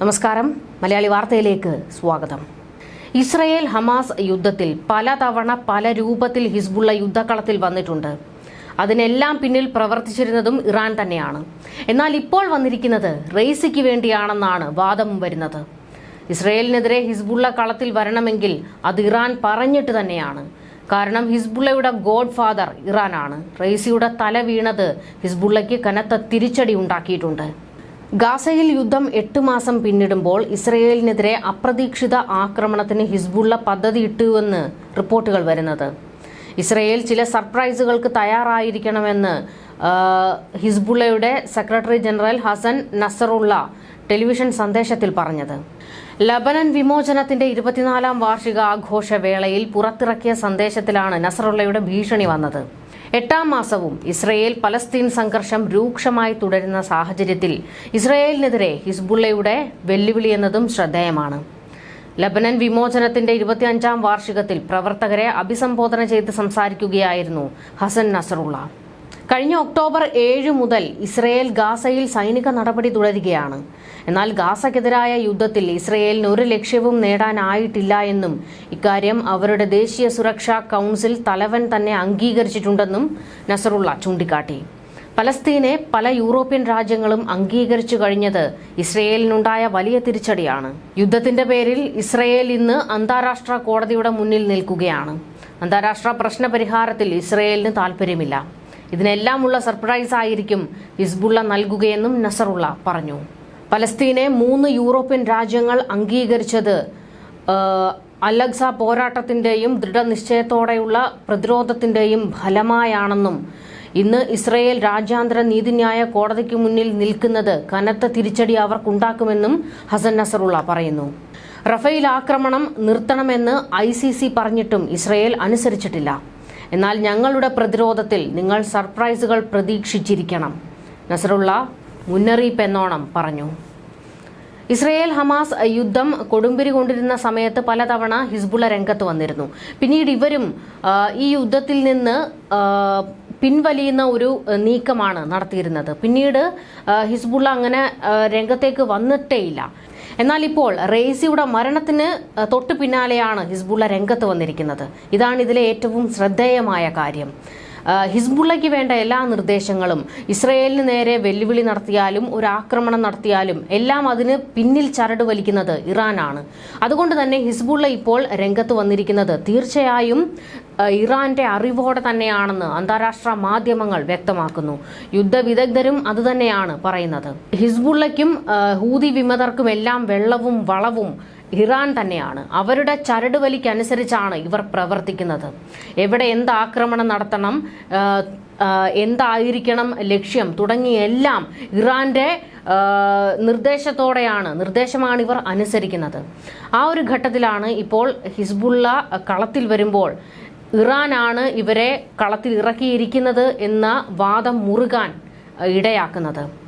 നമസ്കാരം. മലയാളി വാർത്തയിലേക്ക് സ്വാഗതം. ഇസ്രയേൽ ഹമാസ് യുദ്ധത്തിൽ പലതവണ പല രൂപത്തിൽ ഹിസ്ബുള്ള യുദ്ധക്കളത്തിൽ വന്നിട്ടുണ്ട്. അതിനെല്ലാം പിന്നിൽ പ്രവർത്തിച്ചിരുന്നതും ഇറാൻ തന്നെയാണ്. എന്നാൽ ഇപ്പോൾ വന്നിരിക്കുന്നത് റെയ്സിക്ക് വേണ്ടിയാണെന്നാണ് വാദം വരുന്നത്. ഇസ്രയേലിനെതിരെ ഹിസ്ബുള്ള കളത്തിൽ വരണമെങ്കിൽ അത് ഇറാൻ പറഞ്ഞിട്ട് തന്നെയാണ്. കാരണം ഹിസ്ബുള്ളയുടെ ഗോഡ് ഫാദർ ഇറാനാണ്. റെയ്സിയുടെ തല വീണത് ഹിസ്ബുള്ളയ്ക്ക് കനത്ത തിരിച്ചടി ഉണ്ടാക്കിയിട്ടുണ്ട്. ഗാസയിൽ യുദ്ധം എട്ട് മാസം പിന്നിടുമ്പോൾ ഇസ്രയേലിനെതിരെ അപ്രതീക്ഷിത ആക്രമണത്തിന് ഹിസ്ബുള്ള പദ്ധതിയിട്ടുവെന്ന് റിപ്പോർട്ടുകൾ വരുന്നത്. ഇസ്രയേൽ ചില സർപ്രൈസുകൾക്ക് തയ്യാറായിരിക്കണമെന്ന് ഹിസ്ബുള്ളയുടെ secretary general Hassan Nasrallah television സന്ദേശത്തിൽ പറഞ്ഞത്. ലബനൻ വിമോചനത്തിന്റെ ഇരുപത്തിനാലാം വാർഷിക ആഘോഷവേളയിൽ പുറത്തിറക്കിയ സന്ദേശത്തിലാണ് നസറുള്ളയുടെ ഭീഷണി വന്നത്. എട്ടാം മാസവും ഇസ്രയേൽ പലസ്തീൻ സംഘർഷം രൂക്ഷമായി തുടരുന്ന സാഹചര്യത്തിൽ ഇസ്രയേലിനെതിരെ ഹിസ്ബുള്ളയുടെ വെല്ലുവിളി എന്നതും ശ്രദ്ധേയമാണ്. ലബനൻ വിമോചനത്തിന്റെ ഇരുപത്തിയഞ്ചാം വാർഷികത്തിൽ പ്രവർത്തകരെ അഭിസംബോധന ചെയ്ത് സംസാരിക്കുകയായിരുന്നു ഹസൻ നസറുള്ള. കഴിഞ്ഞ ഒക്ടോബർ ഏഴ് മുതൽ ഇസ്രയേൽ ഗാസയിൽ സൈനിക നടപടി തുടരുകയാണ്. എന്നാൽ ഗാസക്കെതിരായ യുദ്ധത്തിൽ ഇസ്രയേലിന് ഒരു ലക്ഷ്യവും നേടാനായിട്ടില്ല എന്നും ഇക്കാര്യം അവരുടെ ദേശീയ സുരക്ഷാ കൗൺസിൽ തലവൻ തന്നെ അംഗീകരിച്ചിട്ടുണ്ടെന്നും നസറുള്ള ചൂണ്ടിക്കാട്ടി. പലസ്തീനെ പല യൂറോപ്യൻ രാജ്യങ്ങളും അംഗീകരിച്ചു കഴിഞ്ഞത് ഇസ്രയേലിനുണ്ടായ വലിയ തിരിച്ചടിയാണ്. യുദ്ധത്തിന്റെ പേരിൽ ഇസ്രയേൽ ഇന്ന് അന്താരാഷ്ട്ര കോടതിയുടെ മുന്നിൽ നിൽക്കുകയാണ്. അന്താരാഷ്ട്ര പ്രശ്ന പരിഹാരത്തിൽ ഇസ്രയേലിന് താൽപ്പര്യമില്ല. ഇതിനെല്ലാമുള്ള സർപ്രൈസ് ആയിരിക്കും ഹിസ്ബുള്ള നൽകുകയെന്നും നസറുള്ള പറഞ്ഞു. പലസ്തീനെ മൂന്ന് യൂറോപ്യൻ രാജ്യങ്ങൾ അംഗീകരിച്ചത് അലക്സ പോരാട്ടത്തിന്റെയും ദൃഢനിശ്ചയത്തോടെയുള്ള പ്രതിരോധത്തിന്റെയും ഫലമായാണെന്നും ഇന്ന് ഇസ്രയേൽ രാജ്യാന്തര നീതിന്യായ കോടതിക്ക് മുന്നിൽ നിൽക്കുന്നത് കനത്ത തിരിച്ചടി അവർക്കുണ്ടാക്കുമെന്നും ഹസൻ നസറുള്ള പറയുന്നു. റഫേൽ ആക്രമണം നിർത്തണമെന്ന് ഐ പറഞ്ഞിട്ടും ഇസ്രയേൽ അനുസരിച്ചിട്ടില്ല. എന്നാൽ ഞങ്ങളുടെ പ്രതിരോധത്തിൽ നിങ്ങൾ സർപ്രൈസുകൾ പ്രതീക്ഷിച്ചിരിക്കണം. നസറുള്ള മുന്നറിയിപ്പ് എന്നോണം പറഞ്ഞു. ഇസ്രയേൽ ഹമാസ് യുദ്ധം കൊടുമ്പിരി കൊണ്ടിരുന്ന സമയത്ത് പലതവണ ഹിസ്ബുള്ള രംഗത്ത് വന്നിരുന്നു. പിന്നീട് ഇവരും ഈ യുദ്ധത്തിൽ നിന്ന് പിൻവലിയുന്ന ഒരു നീക്കമാണ് നടത്തിയിരുന്നത്. പിന്നീട് ഹിസ്ബുള ഹിസ്ബുള്ള അങ്ങനെ രംഗത്തേക്ക് വന്നിട്ടേയില്ല. എന്നാൽ ഇപ്പോൾ റെയ്സിയുടെ മരണത്തിന് തൊട്ടു പിന്നാലെയാണ് ഹിസ്ബുള്ള രംഗത്ത് വന്നിരിക്കുന്നത്. ഇതാണ് ഇതിലെ ഏറ്റവും ശ്രദ്ധേയമായ കാര്യം. ഹിസ്ബുള്ളയ്ക്ക് വേണ്ട എല്ലാ നിർദ്ദേശങ്ങളും ഇസ്രയേലിന് നേരെ വെല്ലുവിളി നടത്തിയാലും ഒരു ആക്രമണം നടത്തിയാലും എല്ലാം അതിന് പിന്നിൽ ചരട് വലിക്കുന്നത് ഇറാനാണ്. അതുകൊണ്ട് തന്നെ ഹിസ്ബുള്ള ഇപ്പോൾ രംഗത്ത് വന്നിരിക്കുന്നത് തീർച്ചയായും ഇറാന്റെ അറിവോടെ തന്നെയാണെന്ന് അന്താരാഷ്ട്ര മാധ്യമങ്ങൾ വ്യക്തമാക്കുന്നു. യുദ്ധ യുദ്ധവിദഗ്ധരും അതുതന്നെയാണ് പറയുന്നത്. ഹിസ്ബുള്ളയ്ക്കും ഹൂതി വിമതർക്കും എല്ലാം വെള്ളവും വളവും ഇറാൻ തന്നെയാണ്. അവരുടെ ചരടുവലിക്കനുസരിച്ചാണ് ഇവർ പ്രവർത്തിക്കുന്നത്. എവിടെ എന്ത് ആക്രമണം നടത്തണം എന്തായിരിക്കണം ലക്ഷ്യം തുടങ്ങിയെല്ലാം ഇറാന്റെ ആ, നിർദ്ദേശത്തോടെയാണ് നിർദ്ദേശമാണ് ഇവർ അനുസരിക്കുന്നത്. ആ ഒരു ഘട്ടത്തിലാണ് ഇപ്പോൾ ഹിസ്ബുള്ള കളത്തിൽ വരുമ്പോൾ ഇറാനാണ് ഇവരെ കളത്തിൽ ഇറക്കിയിരിക്കുന്നത് എന്ന വാദം മുറുകാൻ ഇടയാക്കുന്നത്.